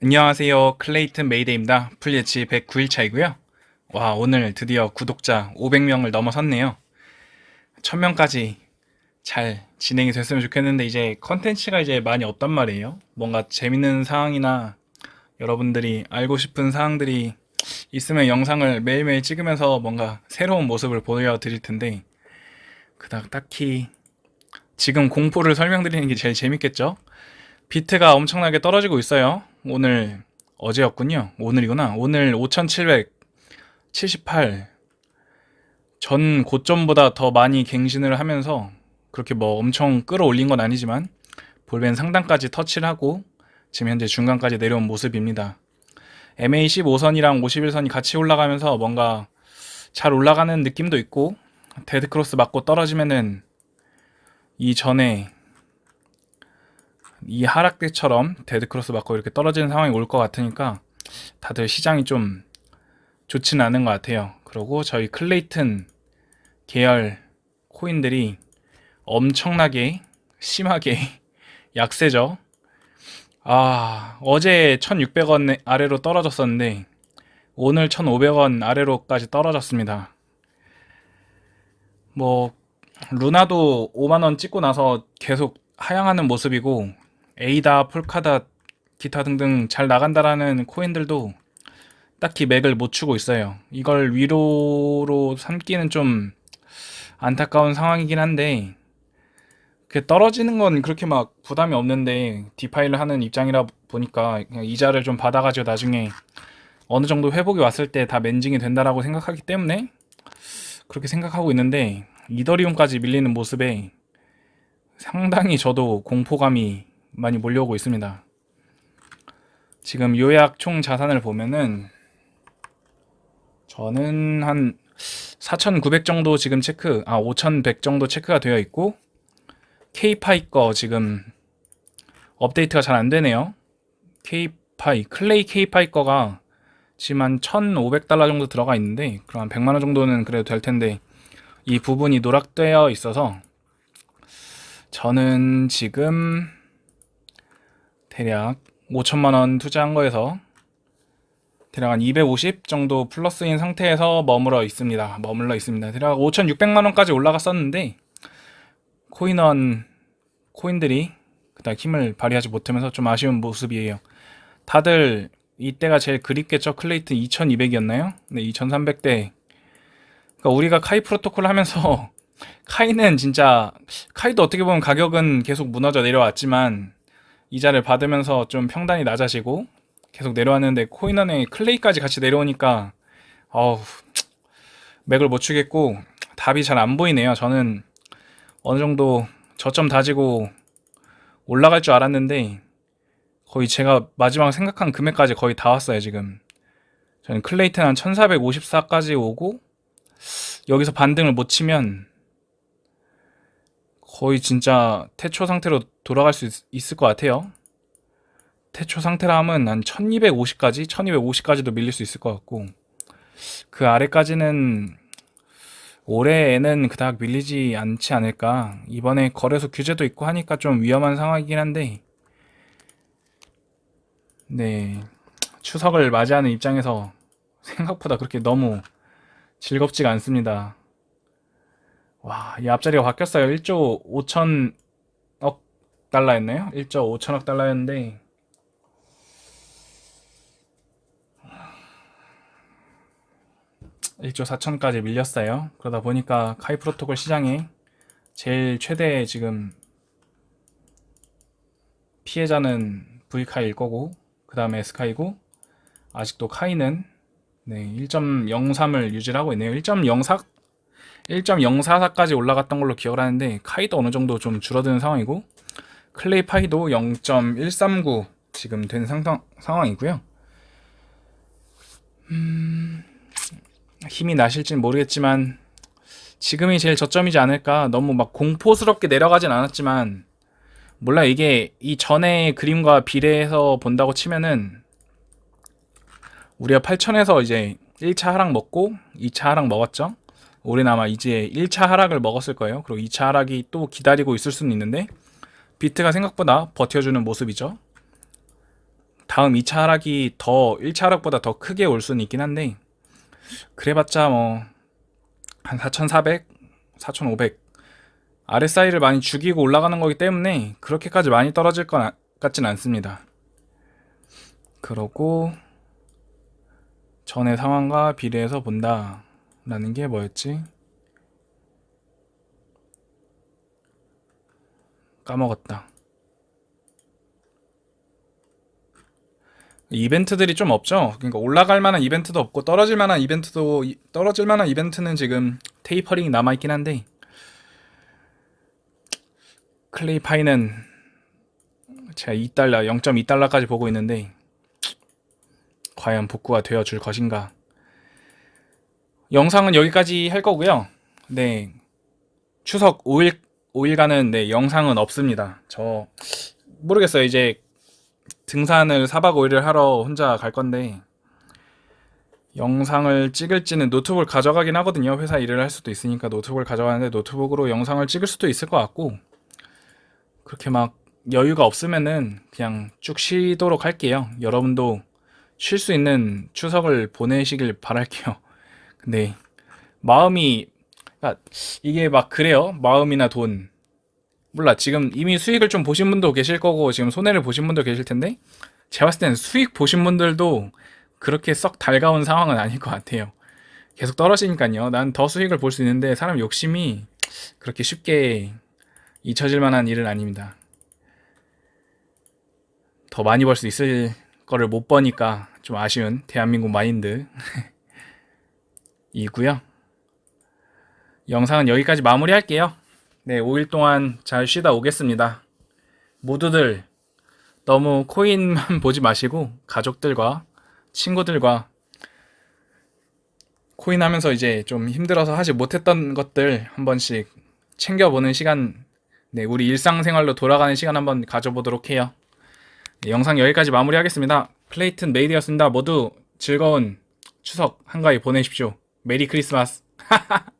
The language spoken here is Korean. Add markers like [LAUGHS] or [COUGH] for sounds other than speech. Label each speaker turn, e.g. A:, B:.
A: 안녕하세요. 클레이튼 메이데입니다. 풀예치 109일차이고요. 와, 오늘 드디어 구독자 500명을 넘어섰네요. 1000명까지 잘 진행이 됐으면 좋겠는데 이제 컨텐츠가 이제 많이 없단 말이에요. 뭔가 재밌는 사항이나 여러분들이 알고 싶은 사항들이 있으면 영상을 매일매일 찍으면서 뭔가 새로운 모습을 보여드릴 텐데 그닥 딱히 지금 공포를 설명드리는 게 제일 재밌겠죠? 비트가 엄청나게 떨어지고 있어요. 오늘 어제였군요. 오늘이구나. 오늘 5,778. 전 고점보다 더 많이 갱신을 하면서 그렇게 뭐 엄청 끌어올린 건 아니지만 볼벤 상단까지 터치를 하고 지금 현재 중간까지 내려온 모습입니다. MA15선이랑 51선이 같이 올라가면서 뭔가 잘 올라가는 느낌도 있고 데드크로스 맞고 떨어지면은 이 전에 이 하락 때처럼 데드 크로스 맞고 이렇게 떨어지는 상황이 올 것 같으니까 다들 시장이 좀 좋지는 않은 것 같아요. 그리고 저희 클레이튼 계열 코인들이 엄청나게 심하게 [LAUGHS] 약세죠. 아, 어제 1600원 아래로 떨어졌었는데 오늘 1500원 아래로까지 떨어졌습니다. 뭐 루나도 5만원 찍고 나서 계속 하향하는 모습이고 에이다, 폴카다, 기타 등등 잘 나간다라는 코인들도 딱히 맥을 못 추고 있어요. 이걸 위로로 삼기는 좀 안타까운 상황이긴 한데 그 떨어지는 건 그렇게 막 부담이 없는데 디파이를 하는 입장이라 보니까 이자를 좀 받아가지고 나중에 어느 정도 회복이 왔을 때 다 맨징이 된다라고 생각하기 때문에 그렇게 생각하고 있는데 이더리움까지 밀리는 모습에 상당히 저도 공포감이 많이 몰려오고 있습니다. 지금 요약 총 자산을 보면은 저는 한 4,900 정도 지금 체크, 아, 5,100 정도 체크가 되어 있고, K파이 거 지금 업데이트가 잘 안 되네요. K파이, 클레이 K파이 거가 지금 한 1,500달러 정도 들어가 있는데, 그럼 한 100만원 정도는 그래도 될 텐데, 이 부분이 노락되어 있어서, 저는 지금 대략 5천만 원 투자한 거에서 대략 한 250 정도 플러스인 상태에서 머물러 있습니다. 머물러 있습니다. 대략 5,600만 원까지 올라갔었는데 코인원 코인들이 그닥 힘을 발휘하지 못하면서 좀 아쉬운 모습이에요. 다들 이때가 제일 그립겠죠. 클레이튼 2,200이었나요? 네, 2,300대. 그러니까 우리가 카이 프로토콜 하면서 [LAUGHS] 카이는 진짜 카이도 어떻게 보면 가격은 계속 무너져 내려왔지만 이자를 받으면서 좀 평단이 낮아지고 계속 내려왔는데 코인원의 클레이까지 같이 내려오니까 어우 맥을 못 추겠고 답이 잘 안 보이네요. 저는 어느 정도 저점 다지고 올라갈 줄 알았는데 거의 제가 마지막 생각한 금액까지 거의 다 왔어요 지금. 저는 클레이튼 한 1454까지 오고 여기서 반등을 못 치면 거의 진짜 태초 상태로 돌아갈 수 있, 을것 같아요. 태초 상태라 하면 한 1250까지, 1250까지도 밀릴 수 있을 것 같고, 그 아래까지는 올해에는 그닥 밀리지 않지 않을까. 이번에 거래소 규제도 있고 하니까 좀 위험한 상황이긴 한데, 네. 추석을 맞이하는 입장에서 생각보다 그렇게 너무 즐겁지가 않습니다. 와, 이 앞자리가 바뀌었어요. 1조 5천억 달러였네요. 1조 5천억 달러였는데 1조 4천까지 밀렸어요. 그러다 보니까 카이 프로토콜 시장에 제일 최대 지금 피해자는 V카이일 거고 그 다음에 S카이고 아직도 카이는 네, 1.03을 유지하고 있네요. 1.04 1.044까지 올라갔던 걸로 기억을 하는데 카이도 어느 정도 좀 줄어드는 상황이고 클레이 파이도 0.139 지금 된 상상, 상황이고요. 음, 힘이 나실진 모르겠지만 지금이 제일 저점이지 않을까. 너무 막 공포스럽게 내려가진 않았지만 몰라 이게 이 전의 그림과 비례해서 본다고 치면은 우리가 8천에서 이제 1차 하락 먹고 2차 하락 먹었죠. 올해는 아마 이제 1차 하락을 먹었을 거예요. 그리고 2차 하락이 또 기다리고 있을 수는 있는데 비트가 생각보다 버텨주는 모습이죠. 다음 2차 하락이 더 1차 하락보다 더 크게 올 수는 있긴 한데 그래봤자 뭐 한 4,400, 4,500 RSI를 많이 죽이고 올라가는 거기 때문에 그렇게까지 많이 떨어질 것 아- 같진 않습니다. 그러고 전의 상황과 비례해서 본다 라는 게 뭐였지? 까먹었다. 이벤트들이 좀 없죠. 그러니까 올라갈 만한 이벤트도 없고 떨어질 만한 이벤트도 이- 떨어질 만한 이벤트는 지금 테이퍼링이 남아 있긴 한데 클레이 파이는 제가 2달러, 0.2달러까지 보고 있는데 과연 복구가 되어 줄 것인가? 영상은 여기까지 할 거고요. 네. 추석 5일 5일간은 네, 영상은 없습니다. 저 모르겠어요. 이제 등산을 4박 5일을 하러 혼자 갈 건데 영상을 찍을지는 노트북을 가져가긴 하거든요. 회사 일을 할 수도 있으니까 노트북을 가져가는데 노트북으로 영상을 찍을 수도 있을 것 같고 그렇게 막 여유가 없으면은 그냥 쭉 쉬도록 할게요. 여러분도 쉴 수 있는 추석을 보내시길 바랄게요. 근데 마음이 그러니까 이게 막 그래요. 마음이나 돈. 몰라. 지금 이미 수익을 좀 보신 분도 계실 거고 지금 손해를 보신 분도 계실 텐데 제가 봤을 때는 수익 보신 분들도 그렇게 썩 달가운 상황은 아닐 것 같아요. 계속 떨어지니까요. 난 더 수익을 볼 수 있는데 사람 욕심이 그렇게 쉽게 잊혀질 만한 일은 아닙니다. 더 많이 벌 수 있을 거를 못 버니까 좀 아쉬운 대한민국 마인드 [LAUGHS] 이고요. 영상은 여기까지 마무리할게요. 네, 5일 동안 잘 쉬다 오겠습니다. 모두들 너무 코인만 [LAUGHS] 보지 마시고 가족들과 친구들과 코인 하면서 이제 좀 힘들어서 하지 못했던 것들 한 번씩 챙겨보는 시간, 네, 우리 일상생활로 돌아가는 시간 한번 가져보도록 해요. 네, 영상 여기까지 마무리하겠습니다. 플레이튼 메이드였습니다. 모두 즐거운 추석 한가위 보내십시오. 메리 크리스마스. [LAUGHS]